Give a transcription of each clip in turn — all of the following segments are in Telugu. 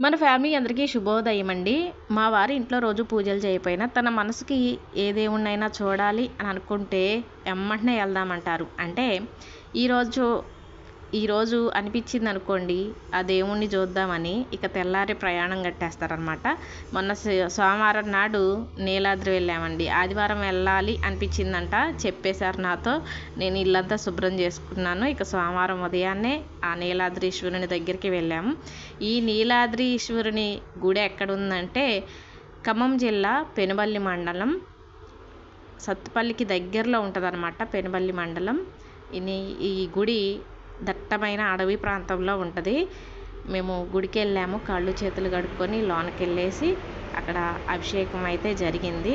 మన ఫ్యామిలీ అందరికీ శుభోదయం అండి మా వారు ఇంట్లో రోజు పూజలు చేయకపోయినా తన మనసుకి ఏ దేవుణ్ణైనా చూడాలి అని అనుకుంటే ఎమ్మటనే వెళ్దామంటారు. అంటే ఈరోజు ఈరోజు అనిపించింది అనుకోండి ఆ దేవుణ్ణి చూద్దామని ఇక తెల్లారి ప్రయాణం కట్టేస్తారనమాట మొన్న సోమవారం నాడు నీలాద్రి వెళ్ళామండి. ఆదివారం వెళ్ళాలి అనిపించిందంట చెప్పేశారు నాతో. నేను ఇల్లంతా శుభ్రం చేసుకున్నాను. ఇక సోమవారం ఉదయాన్నే ఆ నీలాద్రి ఈశ్వరుని దగ్గరికి వెళ్ళాము. ఈ నీలాద్రి ఈశ్వరుని గుడి ఎక్కడుందంటే ఖమ్మం జిల్లా పెనుబల్లి మండలం. సత్తుపల్లికి దగ్గరలో ఉంటుంది అనమాట పెనుబల్లి మండలం. ఈ గుడి దట్టమైన అడవి ప్రాంతంలో ఉంటుంది. మేము గుడికి వెళ్ళాము కాళ్ళు చేతులు కడుక్కొని లోనకి వెళ్ళేసి అక్కడ అభిషేకం అయితే జరిగింది.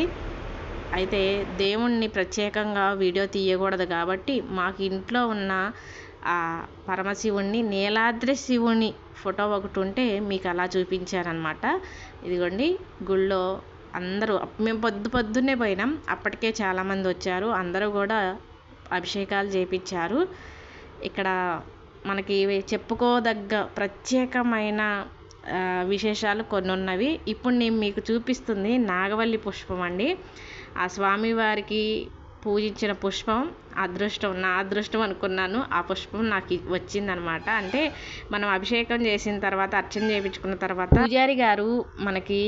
అయితే దేవుణ్ణి ప్రత్యేకంగా వీడియో తీయకూడదు కాబట్టి మాకు ఇంట్లో ఉన్న ఆ పరమశివుణ్ణి నీలాద్రి శివుని ఫోటో ఒకటి ఉంటే మీకు అలా చూపించారనమాట ఇదిగోండి గుళ్ళో అందరూ మేము పొద్దు పొద్దున్నే పోయినాం. అప్పటికే చాలామంది వచ్చారు. అందరూ కూడా అభిషేకాలు చేపించారు. ఇక్కడ మనకి చెప్పుకోదగ్గ ప్రత్యేకమైన విశేషాలు కొన్ని ఉన్నవి ఇప్పుడు నేను మీకు చూపిస్తుంది నాగవల్లి పుష్పం అండి. ఆ స్వామివారికి పూజించిన పుష్పం అదృష్టం నా అదృష్టం అనుకున్నాను. ఆ పుష్పం నాకు వచ్చిందనమాట. అంటే మనం అభిషేకం చేసిన తర్వాత అర్చన చేయించుకున్న తర్వాత పూజారి గారు మనకి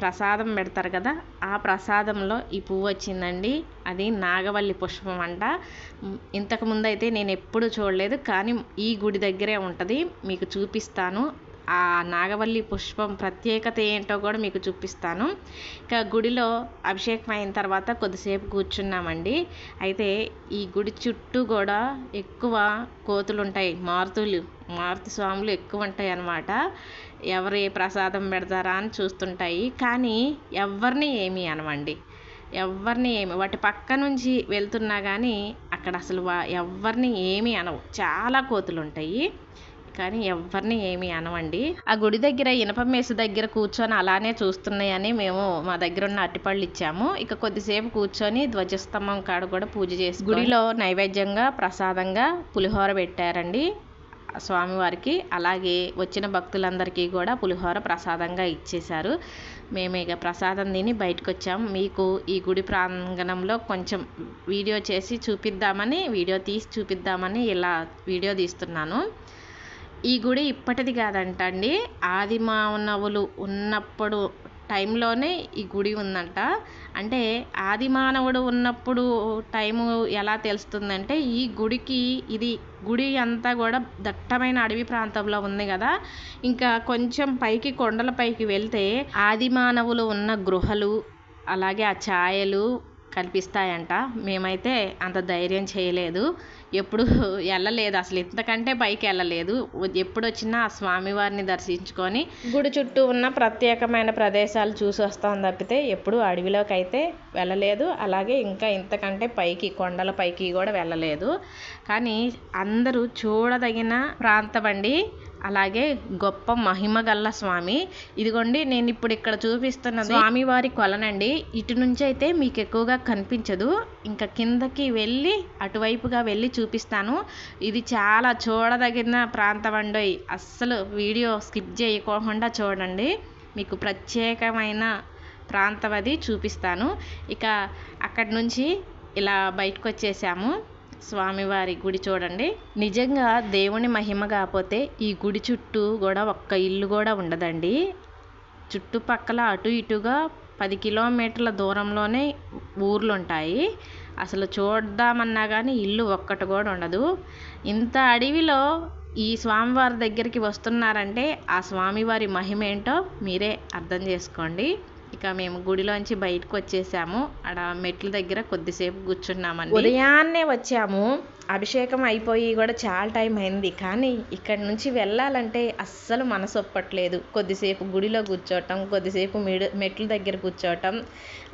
ప్రసాదం పెడతారు కదా ఆ ప్రసాదంలో ఈ పువ్వు వచ్చిందండి. అది నాగవల్లి పుష్పం అంట. ఇంతకుముందు అయితే నేను ఎప్పుడు చూడలేదు కానీ ఈ గుడి దగ్గరే ఉంటుంది. మీకు చూపిస్తాను. ఆ నాగవల్లి పుష్పం ప్రత్యేకత ఏంటో కూడా మీకు చూపిస్తాను. ఇక గుడిలో అభిషేకం అయిన తర్వాత కొద్దిసేపు కూర్చున్నామండి. అయితే ఈ గుడి చుట్టూ కూడా ఎక్కువ కోతులు ఉంటాయి మారుతులు మారుతి స్వాములు ఎక్కువ ఉంటాయి అన్నమాట ఎవరు ఏ ప్రసాదం పెడతారా అని చూస్తుంటాయి. కానీ ఎవరిని ఏమి అనవండి. ఎవరిని ఏమి వాటి పక్క నుంచి వెళ్తున్నా కానీ అక్కడ అసలు ఎవరిని ఏమి అనవు. చాలా కోతులు ఉంటాయి కానీ ఎవరిని ఏమి అనవండి. ఆ గుడి దగ్గర ఇనప మేసు దగ్గర కూర్చొని అలానే చూస్తున్నాయని మేము మా దగ్గర ఉన్న అట్టిపళ్ళు ఇచ్చాము. ఇక కొద్దిసేపు కూర్చొని ధ్వజస్తంభం కాడ కూడా పూజ చేసి గుడిలో నైవేద్యంగా ప్రసాదంగా పులిహోర పెట్టారండి. స్వామివారికి అలాగే వచ్చిన భక్తులందరికీ కూడా పులిహోర ప్రసాదంగా ఇచ్చేశారు. మేము ఇక ప్రసాదం తిని బయటకు వచ్చాం మీకు ఈ గుడి ప్రాంగణంలో కొంచెం వీడియో చేసి చూపిద్దామని వీడియో తీసి చూపిద్దామని ఇలా వీడియో తీస్తున్నాను. ఈ గుడి ఇప్పటిది కాదంట అండి ఉన్నప్పుడు టైంలోనే ఈ గుడి ఉందంట. అంటే ఆది మానవుడు ఉన్నప్పుడు టైము ఎలా తెలుస్తుందంటే ఈ గుడికి ఇది గుడి అంతా కూడా దట్టమైన అడవి ప్రాంతంలో ఉంది కదా. ఇంకా కొంచెం పైకి కొండల పైకి వెళ్తే ఆది మానవులు ఉన్న గృహలు అలాగే ఆ ఛాయలు కనిపిస్తాయంట. మేమైతే అంత ధైర్యం చేయలేదు. ఎప్పుడు వెళ్ళలేదు అసలు ఇంతకంటే పైకి వెళ్ళలేదు ఎప్పుడు వచ్చినా ఆ స్వామివారిని దర్శించుకొని గుడి చుట్టూ ఉన్న ప్రత్యేకమైన ప్రదేశాలు చూసి వస్తాం తప్పితే ఎప్పుడు అడవిలోకి అయితే వెళ్ళలేదు. అలాగే ఇంకా ఇంతకంటే పైకి కొండల పైకి కూడా వెళ్ళలేదు. కానీ అందరూ చూడదగిన ప్రాంతం అండి అలాగే గొప్ప మహిమ గల్ల స్వామి. ఇదిగోండి నేను ఇప్పుడు ఇక్కడ చూపిస్తున్న స్వామివారి కొలనండి. ఇటు నుంచి అయితే మీకు ఎక్కువగా కనిపించదు. ఇంకా కిందకి వెళ్ళి అటువైపుగా వెళ్ళి చూపిస్తాను. ఇది చాలా చూడదగిన ప్రాంతం అండి అస్సలు వీడియో స్కిప్ చేయకోకుండా చూడండి. మీకు ప్రత్యేకమైన ప్రాంతం అది చూపిస్తాను. ఇక అక్కడి నుంచి ఇలా బయటకు వచ్చేసాము. స్వామివారి గుడి చూడండి. నిజంగా దేవుని మహిమ కాకపోతే ఈ గుడి చుట్టూ కూడా ఒక్క ఇల్లు కూడా ఉండదండి. చుట్టుపక్కల అటు ఇటుగా పది కిలోమీటర్ల దూరంలోనే ఊర్లు ఉంటాయి అసలు చూద్దామన్నా కానీ ఇల్లు ఒక్కటి కూడా ఉండదు. ఇంత అడవిలో ఈ స్వామివారి దగ్గరికి వస్తున్నారంటే ఆ స్వామివారి మహిమ ఏంటో మీరే అర్థం చేసుకోండి. ఇక మేము గుడిలోంచి బయటకు వచ్చేసాము. అక్కడ మెట్ల దగ్గర కొద్దిసేపు కూర్చున్నామండి. ఉదయాన్నే వచ్చాము. అభిషేకం అయిపోయి కూడా చాలా టైం అయింది. కానీ ఇక్కడ నుంచి వెళ్ళాలంటే అస్సలు మనసు ఒప్పట్లేదు. కొద్దిసేపు గుడిలో కూర్చోవటం కొద్దిసేపు మిడు మెట్ల దగ్గర కూర్చోవటం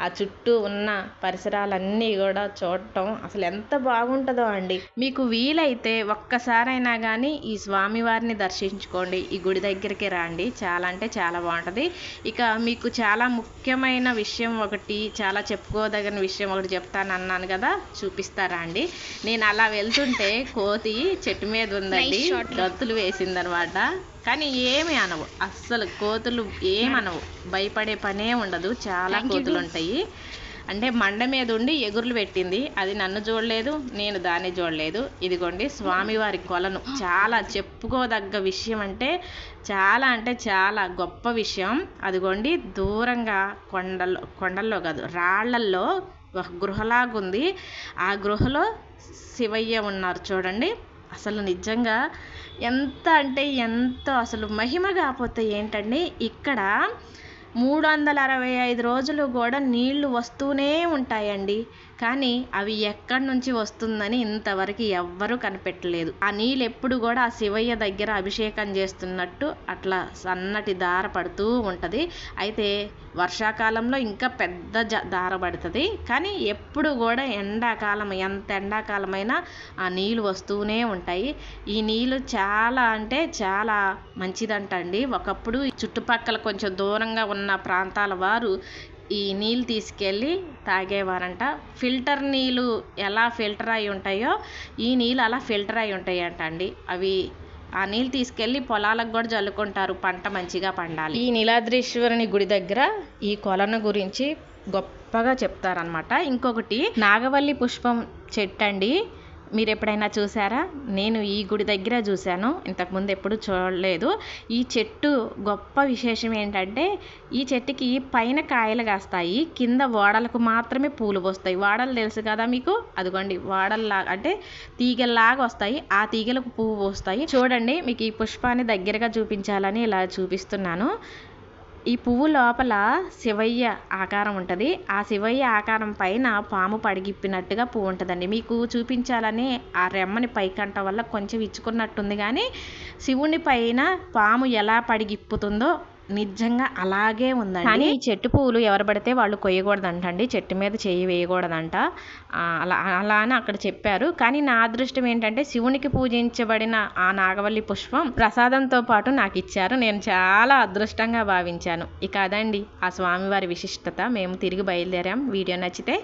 ఆ చుట్టూ ఉన్న పరిసరాలన్నీ కూడా చూడటం అసలు ఎంత బాగుంటుందో అండి. మీకు వీలైతే ఒక్కసారైనా కానీ ఈ స్వామివారిని దర్శించుకోండి. ఈ గుడి దగ్గరికి రండి. చాలా అంటే చాలా బాగుంటుంది. ఇక మీకు చాలా ముఖ్యమైన విషయం ఒకటి చాలా చెప్పుకోదగిన విషయం ఒకటి చెప్తాను అన్నాను కదా చూపిస్తారా అండి? నేను అలా వెళ్తుంటే కోతి చెట్టు మీద ఉందండి. గత్తులు వేసిందనమాట. కానీ ఏమి అనవు అస్సలు కోతులు ఏమనవు భయపడే పనే ఉండదు చాలా కోతులు. ఉంటాయి. అంటే మండ మీద ఉండి ఎగురులు పెట్టింది. అది నన్ను చూడలేదు నేను దాన్ని చూడలేదు. ఇదిగోండి స్వామివారి కొలను. చాలా చెప్పుకోదగ్గ విషయం అంటే చాలా అంటే చాలా గొప్ప విషయం. అదిగోండి దూరంగా కొండల్లో కొండల్లో కాదు రాళ్ళల్లో ఒక గృహలాగుంది. ఆ గృహలో శివయ్య ఉన్నారు చూడండి. అసలు నిజంగా ఎంత అంటే ఎంత అసలు మహిమ కాకపోతే ఏంటండి ఇక్కడ మూడు వందల అరవై ఐదు రోజులు కూడా నీళ్ళు వస్తూనే ఉంటాయండి. కానీ అవి ఎక్కడి నుంచి వస్తుందని ఇంతవరకు ఎవ్వరూ కనిపెట్టలేదు. ఆ నీళ్ళు ఎప్పుడు కూడా ఆ శివయ్య దగ్గర అభిషేకం చేస్తున్నట్టు అట్లా సన్నటి దార పడుతూ ఉంటుంది. అయితే వర్షాకాలంలో ఇంకా పెద్ద జ దార పడుతుంది. కానీ ఎప్పుడు కూడా ఎండాకాలం ఎంత ఎండాకాలమైనా ఆ నీళ్ళు వస్తూనే ఉంటాయి. ఈ నీళ్ళు చాలా అంటే చాలా మంచిదంటండి. ఒకప్పుడు చుట్టుపక్కల కొంచెం దూరంగా ఉన్న ప్రాంతాల వారు ఈ నీళ్ళు తీసుకెళ్ళి తాగేవారంట. ఫిల్టర్ నీళ్ళు ఎలా ఫిల్టర్ అయి ఉంటాయో ఈ నీళ్ళు అలా ఫిల్టర్ అయి ఉంటాయంట అండి. అవి ఆ నీళ్ళు తీసుకెళ్ళి పొలాలకు కూడా చల్లుకుంటారు పంట మంచిగా పండాలి. ఈ నీలాద్రీశ్వరుని గుడి దగ్గర ఈ కొలను గురించి గొప్పగా చెప్తారనమాట ఇంకొకటి నాగవల్లి పుష్పం చెట్టు అండి. మీరు ఎప్పుడైనా చూసారా? నేను ఈ గుడి దగ్గర చూశాను. ఇంతకుముందు ఎప్పుడు చూడలేదు. ఈ చెట్టు గొప్ప విశేషం ఏంటంటే ఈ చెట్టుకి పైన కాయలు కాస్తాయి. కింద ఓడలకు మాత్రమే పూలు వస్తాయి వాడలు తెలుసు కదా మీకు? అదిగోండి వాడల్లాగా అంటే తీగల్లాగా వస్తాయి. ఆ తీగలకు పువ్వు వస్తాయి చూడండి మీకు ఈ పుష్పాన్ని దగ్గరగా చూపించాలని ఇలా చూపిస్తున్నాను. ఈ పువ్వు లోపల శివయ్య ఆకారం ఉంటుంది. ఆ శివయ్య ఆకారం పైన పాము పడిగిప్పినట్టుగా పువ్వు ఉంటుందండి. మీకు చూపించాలని ఆ రెమ్మని పైకంట వల్ల కొంచెం ఇచ్చుకున్నట్టుంది కానీ శివుని పైన పాము ఎలా పడిగిప్పుతుందో నిజంగా అలాగే ఉందండి. కానీ ఈ చెట్టు పువ్వులు ఎవరు పడితే వాళ్ళు కొయ్యకూడదంటండి. చెట్టు మీద చేయి వేయకూడదంట. అలా అలా అని అక్కడ చెప్పారు. కానీ నా అదృష్టం ఏంటంటే శివునికి పూజించబడిన ఆ నాగవల్లి పుష్పం ప్రసాదంతో పాటు నాకు ఇచ్చారు. నేను చాలా అదృష్టంగా భావించాను. ఇక అదండి. ఆ స్వామివారి విశిష్టత. మేము తిరిగి బయలుదేరాం. వీడియో నచ్చితే